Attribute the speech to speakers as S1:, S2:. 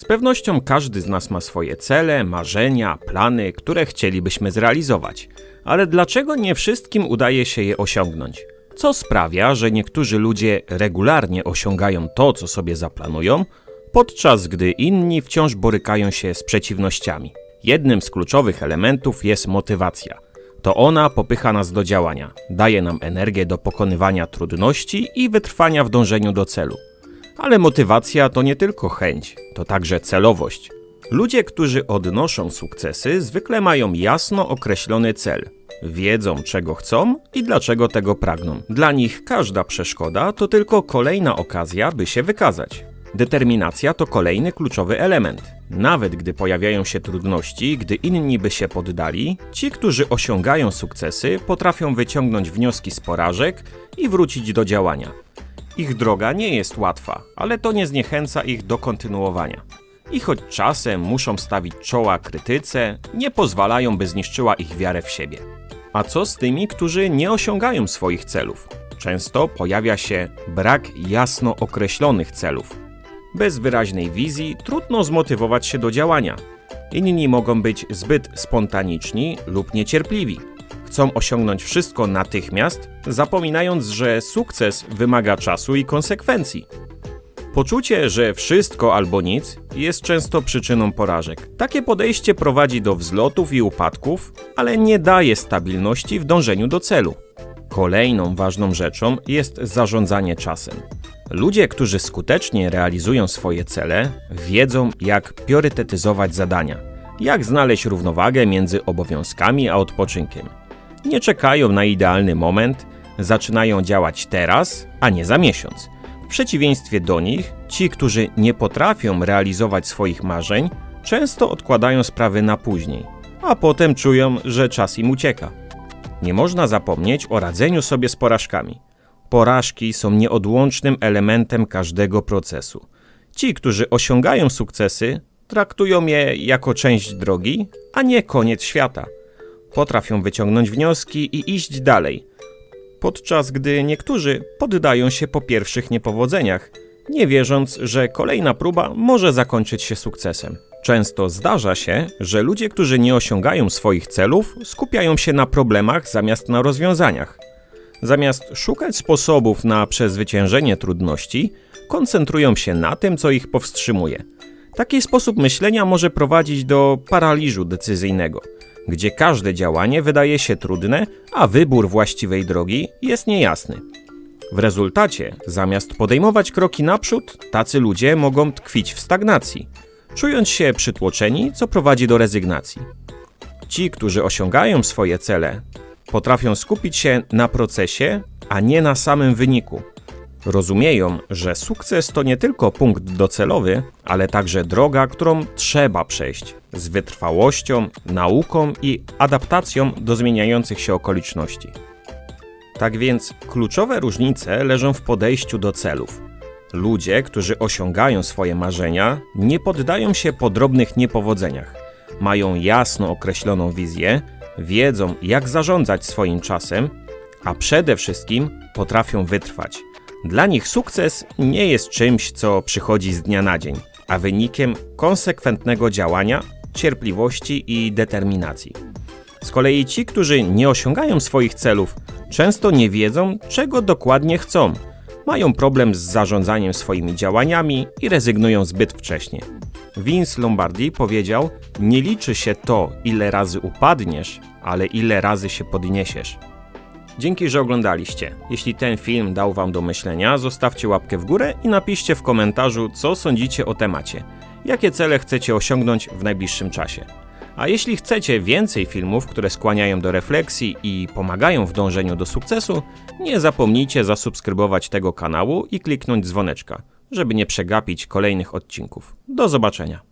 S1: Z pewnością każdy z nas ma swoje cele, marzenia, plany, które chcielibyśmy zrealizować. Ale dlaczego nie wszystkim udaje się je osiągnąć? Co sprawia, że niektórzy ludzie regularnie osiągają to, co sobie zaplanują, podczas gdy inni wciąż borykają się z przeciwnościami? Jednym z kluczowych elementów jest motywacja. To ona popycha nas do działania, daje nam energię do pokonywania trudności i wytrwania w dążeniu do celu. Ale motywacja to nie tylko chęć, to także celowość. Ludzie, którzy odnoszą sukcesy, zwykle mają jasno określony cel. Wiedzą, czego chcą i dlaczego tego pragną. Dla nich każda przeszkoda to tylko kolejna okazja, by się wykazać. Determinacja to kolejny kluczowy element. Nawet gdy pojawiają się trudności, gdy inni by się poddali, ci, którzy osiągają sukcesy, potrafią wyciągnąć wnioski z porażek i wrócić do działania. Ich droga nie jest łatwa, ale to nie zniechęca ich do kontynuowania. I choć czasem muszą stawić czoła krytyce, nie pozwalają, by zniszczyła ich wiarę w siebie. A co z tymi, którzy nie osiągają swoich celów? Często pojawia się brak jasno określonych celów. Bez wyraźnej wizji trudno zmotywować się do działania. Inni mogą być zbyt spontaniczni lub niecierpliwi. Chcą osiągnąć wszystko natychmiast, zapominając, że sukces wymaga czasu i konsekwencji. Poczucie, że wszystko albo nic jest często przyczyną porażek. Takie podejście prowadzi do wzlotów i upadków, ale nie daje stabilności w dążeniu do celu. Kolejną ważną rzeczą jest zarządzanie czasem. Ludzie, którzy skutecznie realizują swoje cele, wiedzą, jak priorytetyzować zadania, jak znaleźć równowagę między obowiązkami a odpoczynkiem. Nie czekają na idealny moment, zaczynają działać teraz, a nie za miesiąc. W przeciwieństwie do nich, ci, którzy nie potrafią realizować swoich marzeń, często odkładają sprawy na później, a potem czują, że czas im ucieka. Nie można zapomnieć o radzeniu sobie z porażkami. Porażki są nieodłącznym elementem każdego procesu. Ci, którzy osiągają sukcesy, traktują je jako część drogi, a nie koniec świata. Potrafią wyciągnąć wnioski i iść dalej, podczas gdy niektórzy poddają się po pierwszych niepowodzeniach, nie wierząc, że kolejna próba może zakończyć się sukcesem. Często zdarza się, że ludzie, którzy nie osiągają swoich celów, skupiają się na problemach zamiast na rozwiązaniach. Zamiast szukać sposobów na przezwyciężenie trudności, koncentrują się na tym, co ich powstrzymuje. Taki sposób myślenia może prowadzić do paraliżu decyzyjnego, gdzie każde działanie wydaje się trudne, a wybór właściwej drogi jest niejasny. W rezultacie, zamiast podejmować kroki naprzód, tacy ludzie mogą tkwić w stagnacji, czując się przytłoczeni, co prowadzi do rezygnacji. Ci, którzy osiągają swoje cele, potrafią skupić się na procesie, a nie na samym wyniku. Rozumieją, że sukces to nie tylko punkt docelowy, ale także droga, którą trzeba przejść z wytrwałością, nauką i adaptacją do zmieniających się okoliczności. Tak więc kluczowe różnice leżą w podejściu do celów. Ludzie, którzy osiągają swoje marzenia, nie poddają się po drobnych niepowodzeniach. Mają jasno określoną wizję, wiedzą, jak zarządzać swoim czasem, a przede wszystkim potrafią wytrwać. Dla nich sukces nie jest czymś, co przychodzi z dnia na dzień, a wynikiem konsekwentnego działania, cierpliwości i determinacji. Z kolei ci, którzy nie osiągają swoich celów, często nie wiedzą, czego dokładnie chcą. Mają problem z zarządzaniem swoimi działaniami i rezygnują zbyt wcześnie. Vince Lombardi powiedział: Nie liczy się to, ile razy upadniesz, ale ile razy się podniesiesz. Dzięki, że oglądaliście. Jeśli ten film dał Wam do myślenia, zostawcie łapkę w górę i napiszcie w komentarzu, co sądzicie o temacie. Jakie cele chcecie osiągnąć w najbliższym czasie. A jeśli chcecie więcej filmów, które skłaniają do refleksji i pomagają w dążeniu do sukcesu, nie zapomnijcie zasubskrybować tego kanału i kliknąć dzwoneczka, żeby nie przegapić kolejnych odcinków. Do zobaczenia.